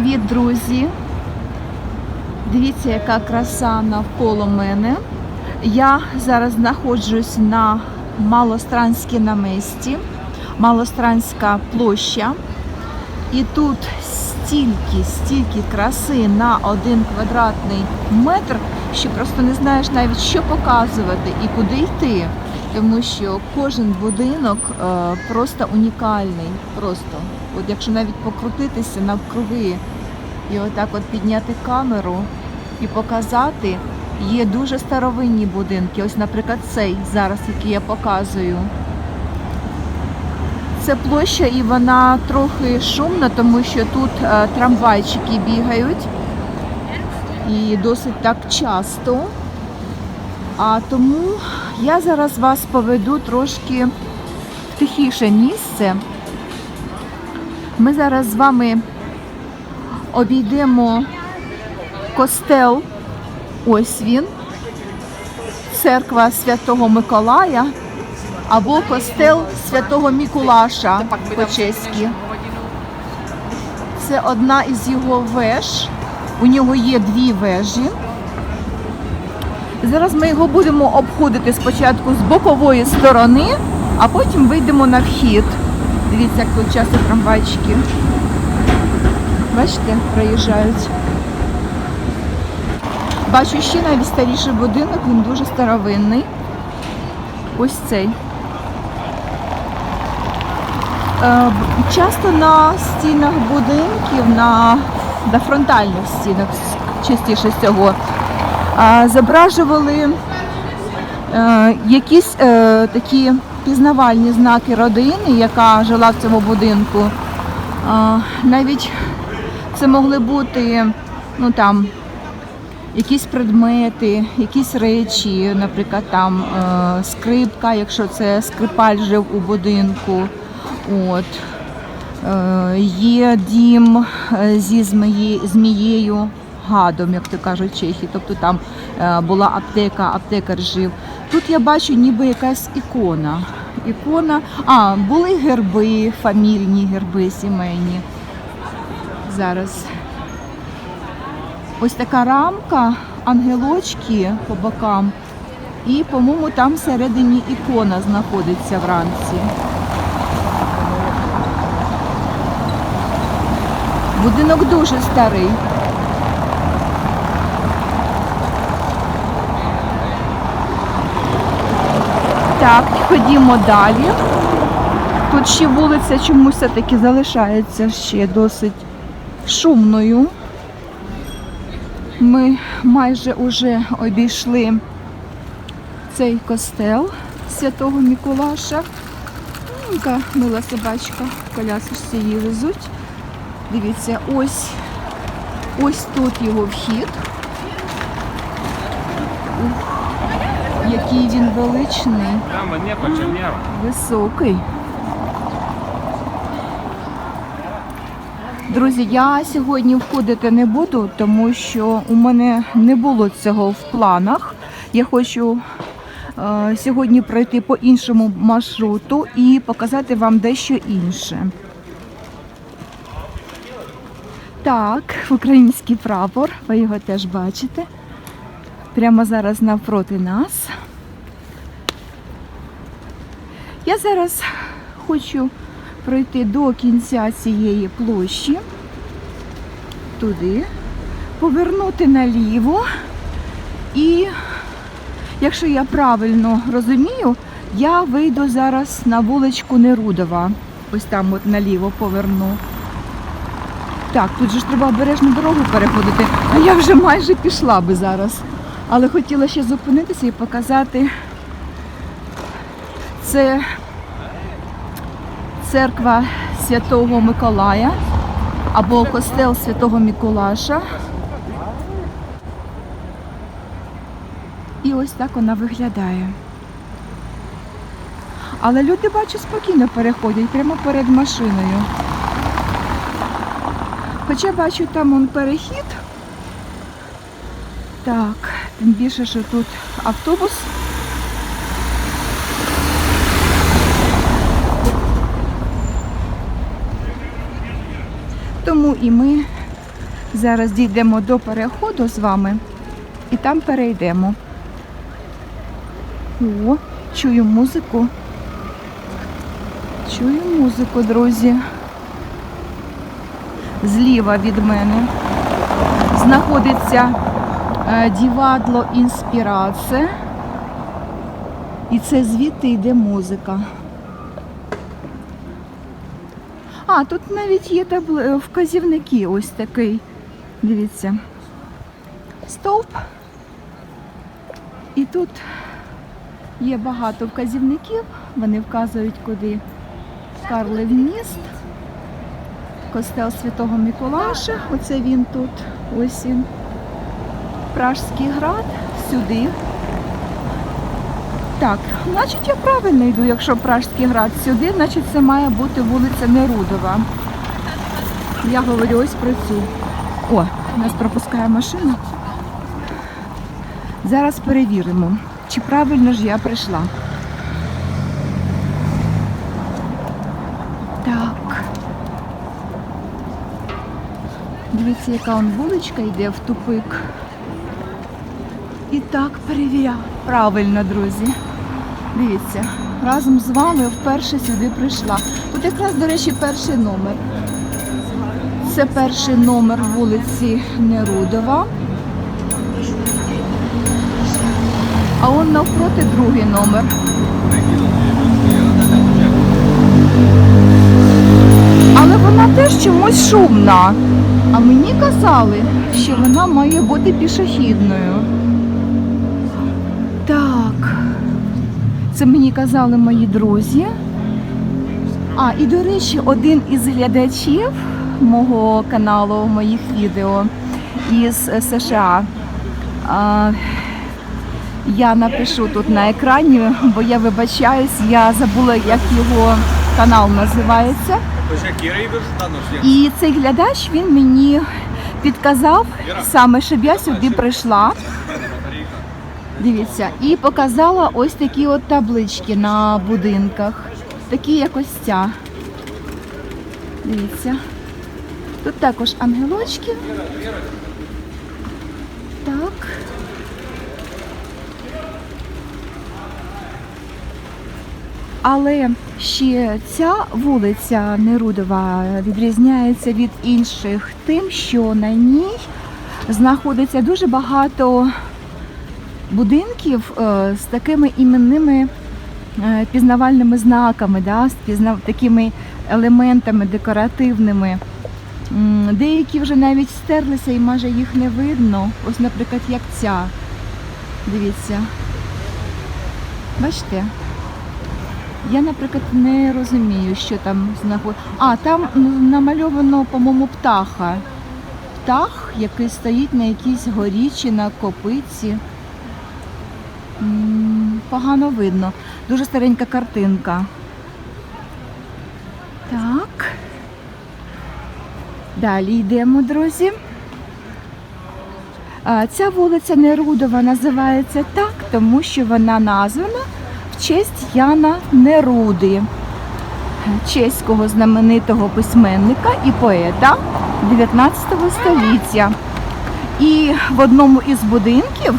Привіт, друзі! Дивіться, яка краса навколо мене. Я зараз знаходжусь на Малостранській наместі, Малостранська площа. І тут стільки, стільки краси на один квадратний метр, що просто не знаєш навіть, що показувати і куди йти. Тому що кожен будинок е, просто унікальний. Просто. От якщо навіть покрутитися навкруги і отак от підняти камеру і показати, є дуже старовинні будинки. Ось, наприклад, цей зараз, який я показую. Це площа і вона трохи шумна, тому що тут е, трамвайчики бігають і досить так часто. А тому я зараз вас поведу трошки в тихіше місце. Ми зараз з вами обійдемо костел. Ось він, церква Святого Миколая або костел Святого Мікулаша по-чеськи. Це одна із його веж. У нього є дві вежі. Зараз ми його будемо обходити спочатку з бокової сторони, а потім вийдемо на вхід. Дивіться, як тут часто трамвайчики. Бачите, проїжджають. Бачу ще навіть старіший будинок, він дуже старовинний. Ось цей. Е, Часто на стінах будинків, на, на фронтальних стінах, частіше всього, е, зображували е, якісь такі пізнавальні знаки родини, яка жила в цьому будинку. Навіть це могли бути ну, там, якісь предмети, якісь речі, наприклад, там е, скрипка, якщо це скрипаль жив у будинку. От. Е, є дім е, зі змії, змією, гадом, як то кажуть чехи. Тобто там була аптека, аптекар жив. Тут я бачу ніби якась ікона. Ікона, а, були герби, фамільні герби сімейні. Зараз ось така рамка, ангелочки по бокам. І, по-моєму, там всередині ікона знаходиться вранці. Будинок дуже старий. Так, ходімо далі. Тут ще вулиця чомусь все-таки залишається ще досить шумною. Ми майже уже обійшли цей костел Святого Миколаша. Яка мила собачка, колясочці її везуть. Дивіться, ось, ось тут його вхід. Ух, який він величний, високий. Друзі, я сьогодні входити не буду, тому що у мене не було цього в планах. Я хочу е, сьогодні пройти по іншому маршруту і показати вам дещо інше. Так, український прапор, ви його теж бачите. Прямо зараз навпроти нас. Я зараз хочу пройти до кінця цієї площі, туди, повернути наліво. І, якщо я правильно розумію, я вийду зараз на вуличку Нерудова. Ось там от наліво поверну. Так, тут же ж треба обережну дорогу переходити, а я вже майже пішла би зараз. Але хотіла ще зупинитися і показати. Це церква Святого Миколая або костел Святого Миколаша. І ось так вона виглядає. Але люди, бачу, спокійно переходять прямо перед машиною. Хоча бачу, там он перехід. Так, тим більше, що тут автобус. Тому і ми Зараз дійдемо до переходу з вами і там перейдемо. О, чую музику. Чую музику, друзі. Зліва від мене знаходиться Дівадло Інспіраце. І це звідти йде музика. А, тут навіть є табли... вказівники ось такий. Дивіться. Стовп. І тут є багато вказівників. Вони вказують, куди Карлив міст. Костел Святого Миколаша. Оце він тут. Ось він. Пражський град. Сюди. Так, значить я правильно йду, якщо Пражський град сюди, значить це має бути вулиця Нерудова. Я говорю ось про цю. О, нас пропускає машина. Зараз перевіримо, чи правильно ж я прийшла. Так. Дивіться, яка он вуличка йде в тупик. І так перевіряю. Правильно, друзі. Дивіться, разом з вами вперше сюди прийшла. Тут якраз, до речі, перший номер. Це перший номер вулиці Нерудова. А он навпроти другий номер. Але вона теж чомусь шумна. А мені казали, що вона має бути пішохідною. Так. Це мені казали мої друзі. А, і до речі, один із глядачів мого каналу, моїх відео із США. А, я напишу тут на екрані, бо я вибачаюсь, я забула, як його канал називається. Tanış. І цей глядач він мені підказав саме, щоб я сюди прийшла. Дивіться, і показала ось такі от таблички на будинках. Такі як ось ця. Дивіться. Тут також ангелочки. Так. Але ще ця вулиця Нерудова відрізняється від інших тим, що на ній знаходиться дуже багато будинків е, з такими іменними е, пізнавальними знаками, да, з такими елементами декоративними. Деякі вже навіть стерлися і майже їх не видно. Ось, наприклад, як ця. Дивіться. Бачите? Я, наприклад, не розумію, що там знаходиться. А, там намальовано, по-моєму, птаха. Птах, який стоїть на якійсь горі чи на копиці. Погано видно. Дуже старенька картинка. Так. Далі йдемо, друзі. Ця вулиця Нерудова називається так, тому що вона названа в честь Яна Неруди, чеського знаменитого письменника і поета 19 століття. І в одному із будинків,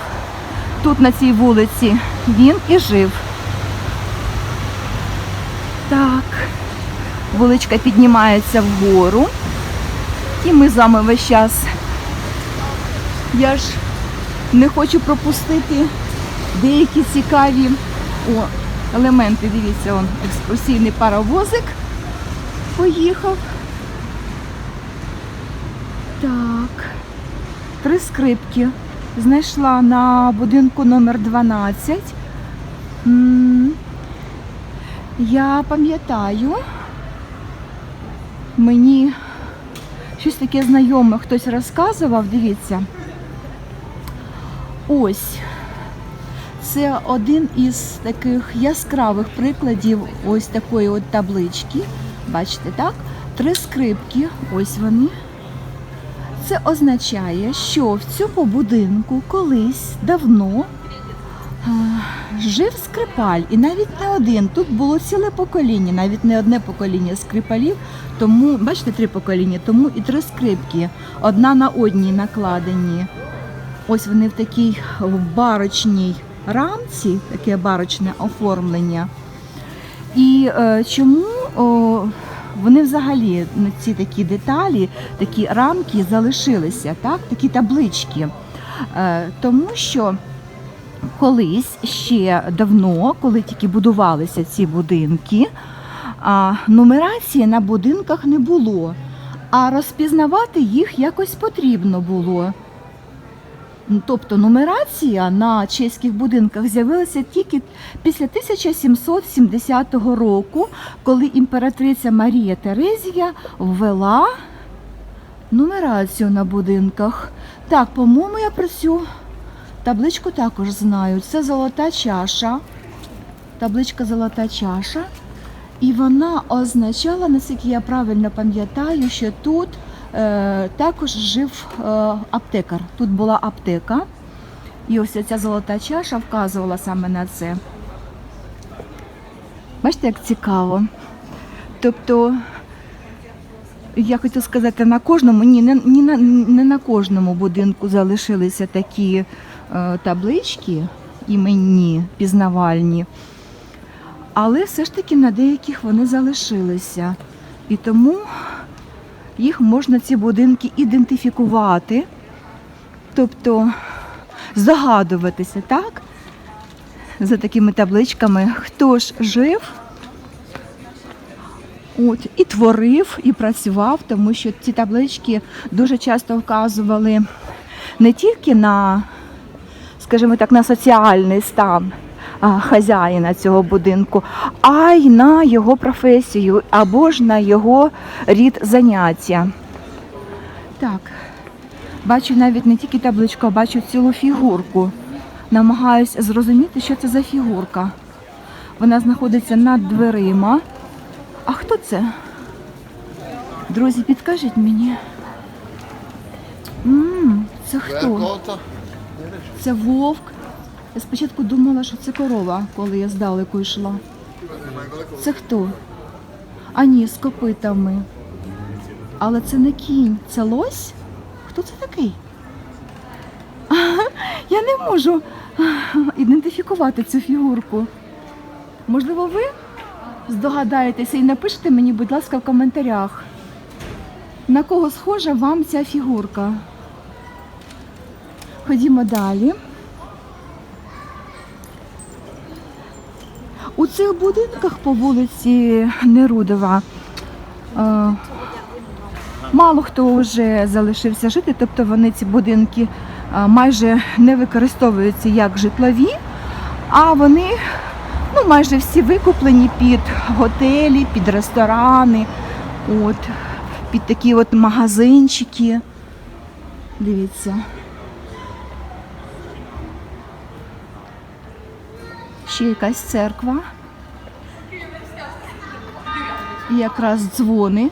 тут на цій вулиці, він і жив. Так, вуличка піднімається вгору. І ми з вами весь час. Я ж не хочу пропустити деякі цікаві о, елементи. Дивіться, он екскурсійний паровозик поїхав. Так. Три скрипки. Знайшла на будинку номер 12. Я пам'ятаю, мені щось таке знайоме хтось розказував, дивіться. Ось. Це один із таких яскравих прикладів ось такої от таблички. Бачите, так? Три скрипки, ось вони. Це означає, що в цьому будинку колись давно Жив скрипаль, і навіть не один. Тут було ціле покоління, навіть не одне покоління скрипалів. Тому, бачите, три покоління, тому і три скрипки. Одна на одній накладені. Ось вони в такій барочній рамці, таке барочне оформлення. І е, чому о, вони взагалі на ці такі деталі, такі рамки залишилися, так? такі таблички? Е, тому що колись ще давно, коли тільки будувалися ці будинки, а, нумерації на будинках не було, а розпізнавати їх якось потрібно було. Ну, Тобто нумерація на чеських будинках з'явилася тільки після 1770 року, коли імператриця Марія Терезія ввела нумерацію на будинках. Так, по-моєму, я про цю табличку також знаю. Це золота чаша. Табличка золота чаша. І вона означала, наскільки я правильно пам'ятаю, що тут також жив е, аптекар. Тут була аптека. І ось ця золота чаша вказувала саме на це. Бачите, як цікаво. Тобто, я хочу сказати, на кожному, ні, не, на, не на кожному будинку залишилися такі е, таблички іменні, пізнавальні. Але все ж таки на деяких вони залишилися. І тому їх можна ці будинки ідентифікувати, тобто здогадуватися, так? За такими табличками, хто ж жив, от, і творив, і працював, тому що ці таблички дуже часто вказували не тільки на, скажімо так, на соціальний стан хазяїна цього будинку, а й на його професію або ж на його рід заняття. Так, бачу навіть не тільки табличку, а бачу цілу фігурку. Намагаюсь зрозуміти, що це за фігурка. Вона знаходиться над дверима. А хто це? Друзі, підкажіть мені. м це хто? Це вовк. Я спочатку думала, що це корова, коли я здалеку йшла. Це хто? А ні, з копитами. Але це не кінь, це лось? Хто це такий? Я не можу ідентифікувати цю фігурку. Можливо, ви здогадаєтеся і напишете мені, будь ласка, в коментарях, на кого схожа вам ця фігурка. Ходімо далі. Цих будинках по вулиці Нерудова е, мало хто вже залишився жити, тобто вони ці будинки е, майже не використовуються як житлові, а вони ну, майже всі викуплені під готелі, під ресторани, от, під такі от магазинчики. Дивіться. Ще якась церква. Якраз дзвони.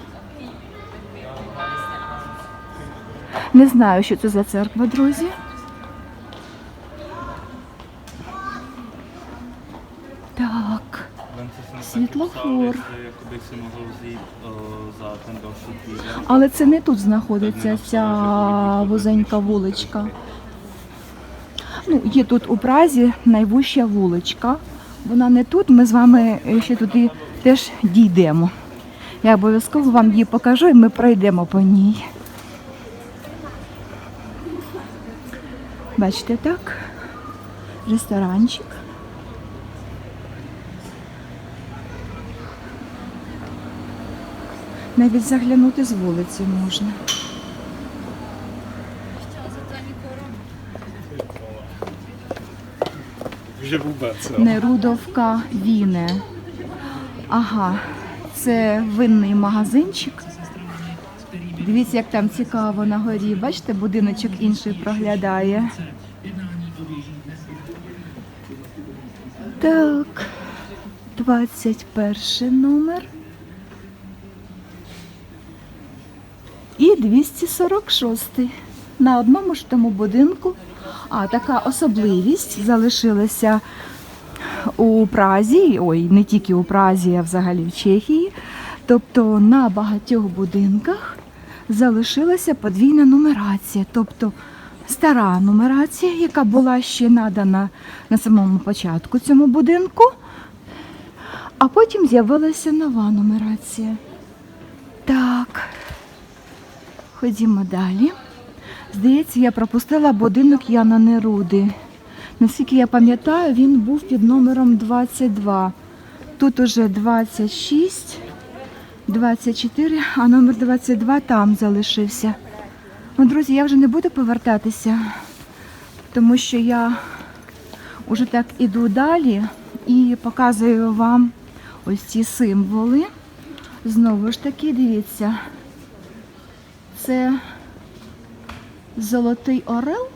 Не знаю, що це за церква, друзі. Так. Світлофор. Але це не тут знаходиться ця вузенька вуличка. Ну, є тут у Празі найвища вуличка. Вона не тут, ми з вами ще туди теж дійдемо. Я обов'язково вам її покажу і ми пройдемо по ній. Бачите, так? Ресторанчик. Навіть заглянути з вулиці можна. Jo. Нерудовка Віне. Ага, це винний магазинчик. Дивіться, як там цікаво на горі. Бачите, будиночок інший проглядає. Так, 21 номер. І 246 на одному ж тому будинку, А така особливість залишилася у Празі, ой, не тільки у Празі, а взагалі в Чехії. Тобто на багатьох будинках залишилася подвійна нумерація, тобто стара нумерація, яка була ще надана на самому початку цьому будинку, а потім з'явилася нова нумерація. Так, ходімо далі. Здається, я пропустила будинок Яна Неруди. Наскільки я пам'ятаю, він був під номером 22. Тут уже 26, 24, а номер 22 там залишився. Ну, друзі, я вже не буду повертатися, тому що я вже так іду далі і показую вам ось ці символи. Знову ж таки, дивіться, це золотий орел.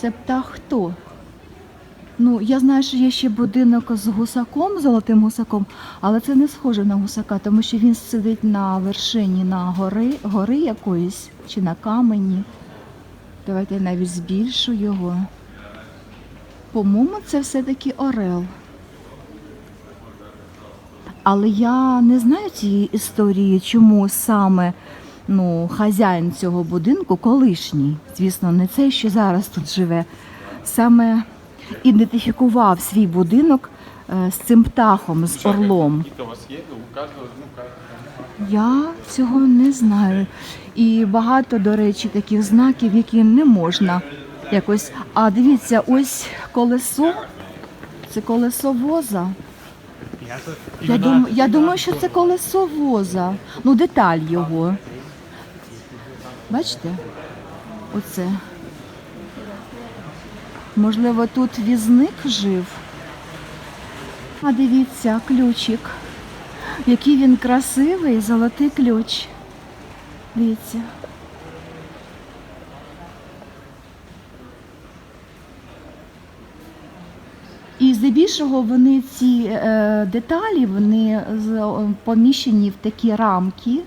Це птах хто? Ну, я знаю, що є ще будинок з гусаком, золотим гусаком, але це не схоже на гусака, тому що він сидить на вершині на гори, гори якоїсь чи на камені. Давайте я навіть збільшу його. По-моєму, це все-таки орел. Але я не знаю цієї історії, чому саме ну, хазяїн цього будинку, колишній, звісно, не цей, що зараз тут живе, саме ідентифікував свій будинок е, з цим птахом, з орлом. Ну, Я цього не знаю. І багато, до речі, таких знаків, які не можна якось. А дивіться, ось колесо. Це колесо воза. Я, дум, я думаю, що це колесо воза. Ну, деталь його. Бачите? Оце. Можливо, тут візник жив. А дивіться, ключик. Який він красивий, золотий ключ. Дивіться. І здебільшого вони ці е, деталі вони поміщені в такі рамки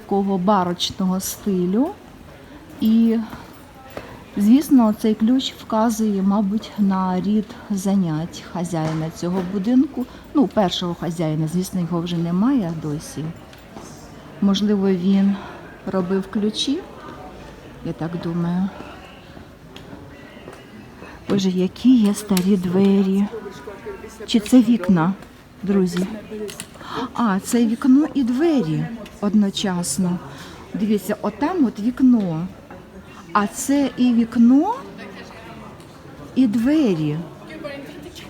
такого барочного стилю. І, звісно, цей ключ вказує, мабуть, на рід занять хазяїна цього будинку. Ну, першого хазяїна, звісно, його вже немає досі. Можливо, він робив ключі, я так думаю. Боже, які є старі двері. Чи це вікна, друзі? А, це вікно і двері одночасно. Дивіться, отам от вікно. А це і вікно, і двері.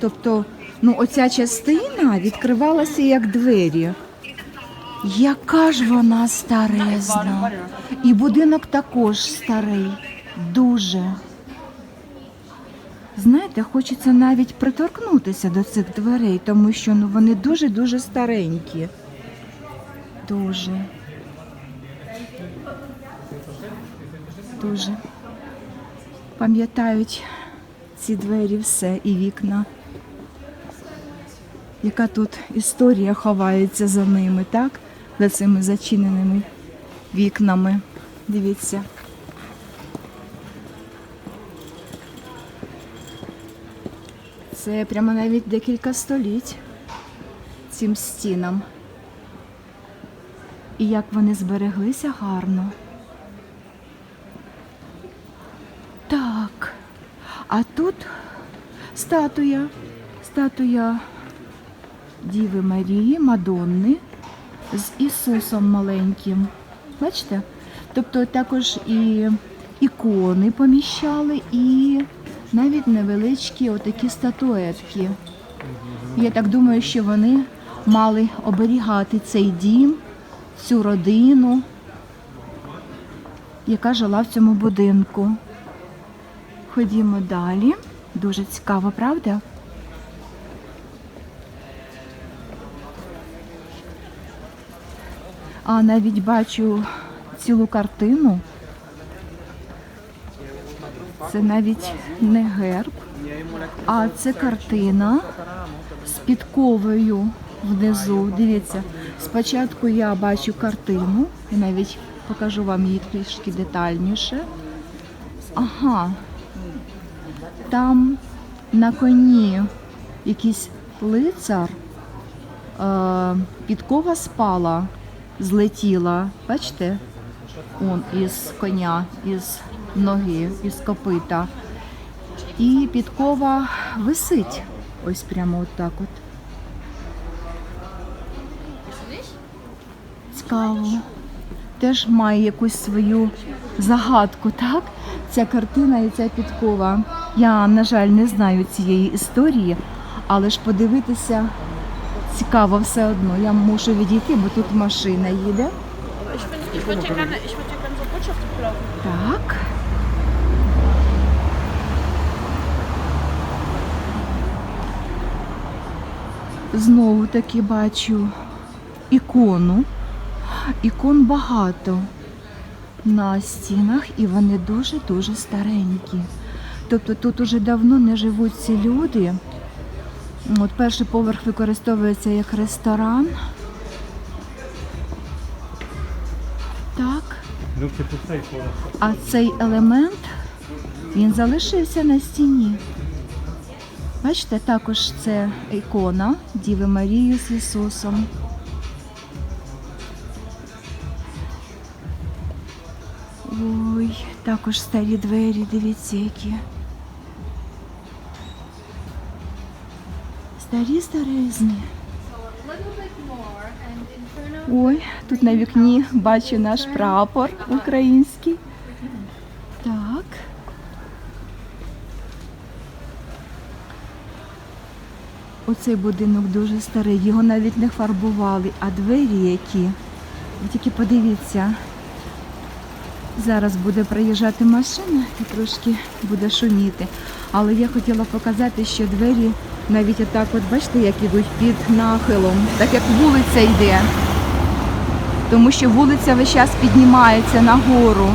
Тобто, ну, оця частина відкривалася як двері. Яка ж вона старезна. І будинок також старий. Дуже. Знаєте, хочеться навіть приторкнутися до цих дверей, тому що ну, вони дуже-дуже старенькі. Дуже. Дуже. Пам'ятають ці двері все і вікна. Яка тут історія ховається за ними, так? За цими зачиненими вікнами. Дивіться. Це прямо навіть декілька століть цим стінам. І як вони збереглися гарно. Так. А тут статуя. Статуя Діви Марії, Мадонни з Ісусом маленьким. Бачите? Тобто також і ікони поміщали, і навіть невеличкі отакі статуетки. Я так думаю, що вони мали оберігати цей дім, цю родину, яка жила в цьому будинку. Ходімо далі. Дуже цікаво, правда? А навіть бачу цілу картину. Це навіть не герб, а це картина з підковою внизу. Дивіться, спочатку я бачу картину, і навіть покажу вам її трішки детальніше. Ага. Там на коні якийсь лицар. Е, підкова спала, злетіла. Бачите? Он із коня, із ноги, із копита. І підкова висить. Ось прямо отак от. Цікаво. Теж має якусь свою загадку, так? Ця картина і ця підкова. Я, на жаль, не знаю цієї історії, але ж подивитися цікаво все одно. Я мушу відійти, бо тут машина їде. Так. Знову таки бачу ікону. Ікон багато на стінах, і вони дуже-дуже старенькі. Тобто тут уже давно не живуть ці люди. От перший поверх використовується як ресторан. Так. А цей елемент він залишився на стіні. Бачите, також це ікона Діви Марії з Ісусом. Також старі двері, дивіться які. Старі старезні. Ой, тут на вікні бачу наш прапор український. Так. Оцей будинок дуже старий, його навіть не фарбували, а двері які. Ви тільки подивіться. Зараз буде проїжджати машина і трошки буде шуміти. Але я хотіла показати, що двері навіть отак, от бачите, як ідуть під нахилом, так як вулиця йде. Тому що вулиця весь час піднімається нагору.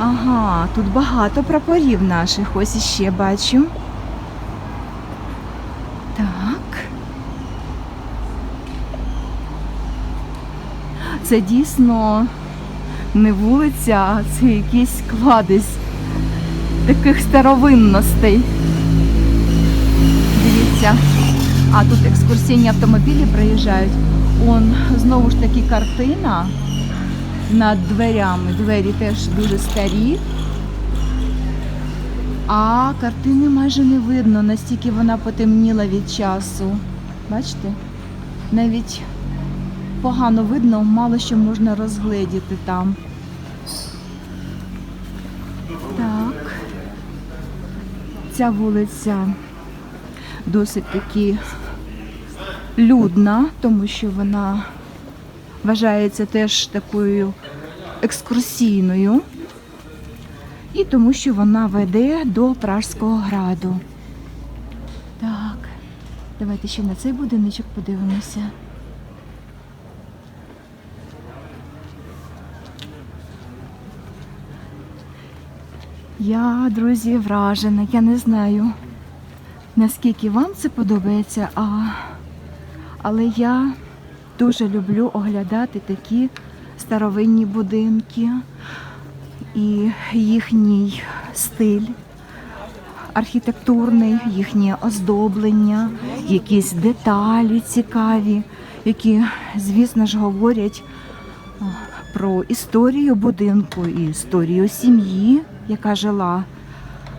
Ага, тут багато прапорів наших. Ось іще бачу. Так. Це дійсно не вулиця, а це якийсь кладезь таких старовинностей. Дивіться. А тут екскурсійні автомобілі приїжджають. Он знову ж таки картина над дверями. Двері теж дуже старі. А картини майже не видно, настільки вона потемніла від часу. Бачите? Навіть погано видно, мало що можна розгледіти там. Так. Ця вулиця досить таки людна, тому що вона вважається теж такою екскурсійною. І тому що вона веде до Пражського граду. Так, давайте ще на цей будиночок подивимося. Я, друзі, вражена. Я не знаю, наскільки вам це подобається, а... але я дуже люблю оглядати такі старовинні будинки і їхній стиль архітектурний, їхнє оздоблення, якісь деталі цікаві, які, звісно ж, говорять про історію будинку і історію сім'ї, яка жила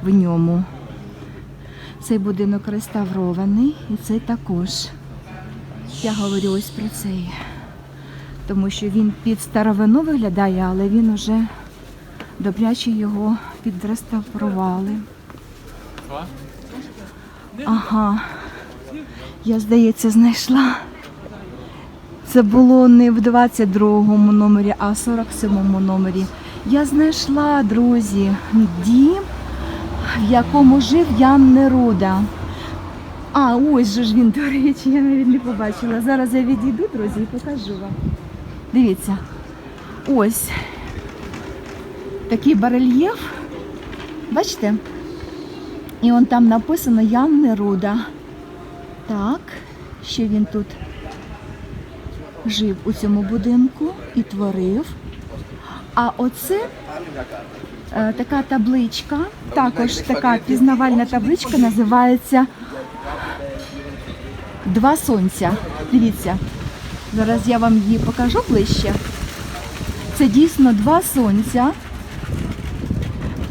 в ньому. Цей будинок реставрований і цей також. Я говорю ось про цей. Тому що він під старовину виглядає, але він уже добряче його підреставрували. Ага. Я, здається, знайшла. Це було не в 22-му номері, а в 47-му номері. Я знайшла, друзі, дім, в якому жив Ян Неруда. А, ось же ж він, до речі, я навіть не побачила. Зараз я відійду, друзі, і покажу вам. Дивіться. Ось такий барельєф. Бачите? І он там написано Ян Неруда. Так, що він тут жив у цьому будинку і творив. А оце е, така табличка, також така пізнавальна табличка називається Два сонця. Дивіться, зараз я вам її покажу ближче. Це дійсно два сонця.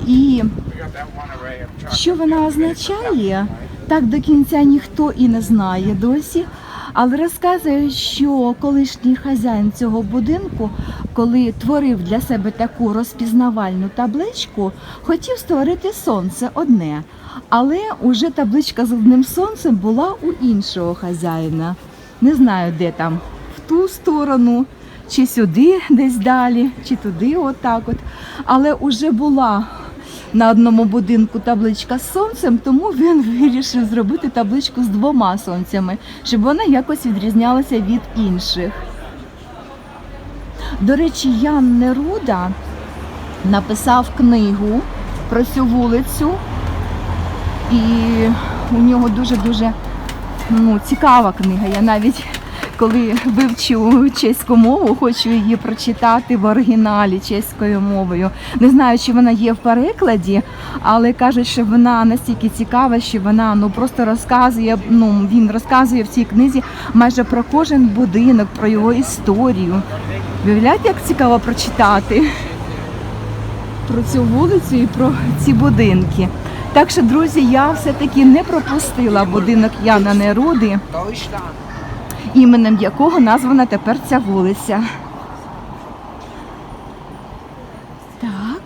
І що вона означає, так до кінця ніхто і не знає досі. Але розказує, що колишній хазяїн цього будинку, коли творив для себе таку розпізнавальну табличку, хотів створити сонце одне. Але уже табличка з одним сонцем була у іншого хазяїна. Не знаю, де там, в ту сторону, чи сюди, десь далі, чи туди, отак от. Але уже була на одному будинку табличка з сонцем, тому він вирішив зробити табличку з двома сонцями, щоб вона якось відрізнялася від інших. До речі, Ян Неруда написав книгу про цю вулицю, і у нього дуже-дуже ну, цікава книга. Я навіть коли вивчу чеську мову, хочу її прочитати в оригіналі чеською мовою. Не знаю, чи вона є в перекладі, але кажуть, що вона настільки цікава, що вона ну просто розказує. Ну він розказує в цій книзі майже про кожен будинок, про його історію. Виявляєте, як цікаво прочитати про цю вулицю і про ці будинки. Так що, друзі, я все-таки не пропустила будинок Яна Неруди іменем якого названа тепер ця вулиця. Так,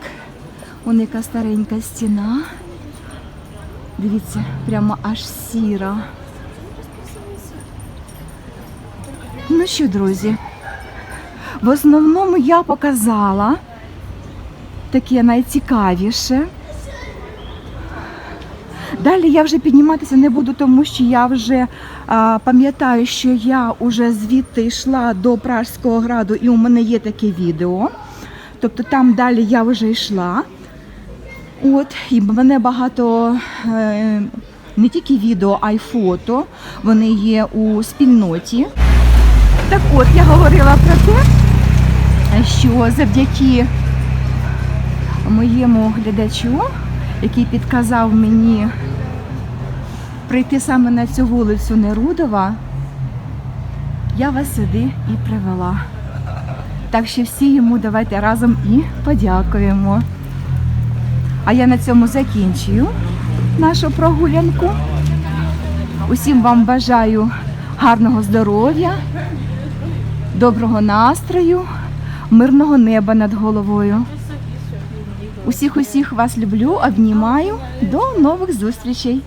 вон яка старенька стіна. Дивіться, прямо аж сіра. Ну що, друзі, в основному я показала таке найцікавіше. Далі я вже підніматися не буду, тому що я вже пам'ятаю, що я вже звідти йшла до Пражського граду, і у мене є таке відео. Тобто там далі я вже йшла. От, і мене багато е, не тільки відео, а й фото. Вони є у спільноті. Так от, я говорила про те, що завдяки моєму глядачу, який підказав мені прийти саме на цю вулицю Нерудова, я вас сюди і привела. Так що всі йому давайте разом і подякуємо. А я на цьому закінчую нашу прогулянку. Усім вам бажаю гарного здоров'я, доброго настрою, мирного неба над головою. Усіх усіх вас люблю, обнімаю. До нових зустрічей.